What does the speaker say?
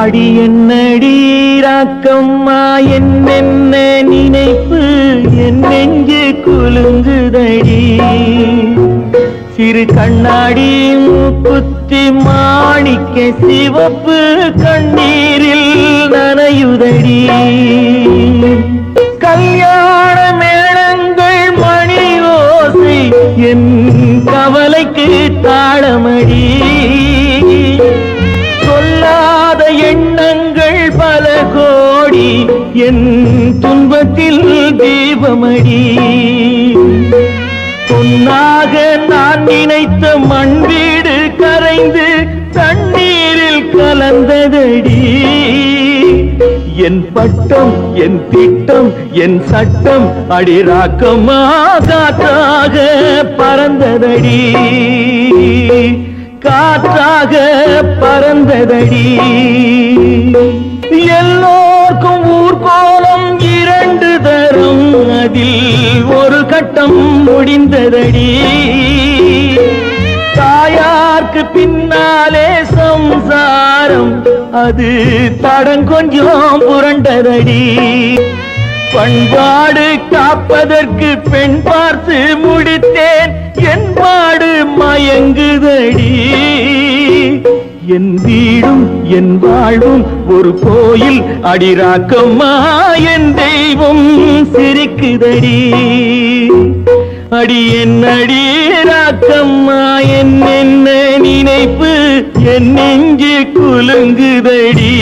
அடி என்னடி ராக்கம்மா என்னென்ன நினைப்பு என் நெஞ்சு குலுங்குதடி. சிறு கண்ணாடி குத்தி மாணிக்க சிவப்பு கண்ணீரில் நனையுதடி. கல்யாண மேளங்கள் மணி ஓசை என் கவலைக்கு தாளமடி. எண்ணங்கள் பல கோடி என் துன்பத்தில் தீபமடி. பொன்னாக நான் நினைத்த மண் வீடு கரைந்து தண்ணீரில் கலந்ததடி. என் பட்டம் என் திட்டம் என் சட்டம் அடிராக்கமாக காற்றாக பறந்ததடி. காற்றாக பறந்ததடி. எல்லோர்க்கும் ஊர்கோலம் இரண்டு தரும் அதில் ஒரு கட்டம் முடிந்ததடி. தாயார்க்கு பின்னாலே சம்சாரம் அது தடம் கொஞ்சம் புரண்டதடி. பண்பாடு காப்பதற்கு பெண் பார்த்து முடித்தேன். என் பாடு மயங்குதடி. என் வீடும் என் வாழ்வும் ஒரு கோயில் அடிராக்கம்மா. என் தெய்வம் சிரிக்குதடி. அடி என் அடிராக்கம்மா என் என்ன நினைப்பு? என் நெஞ்சு குலுங்குதடி.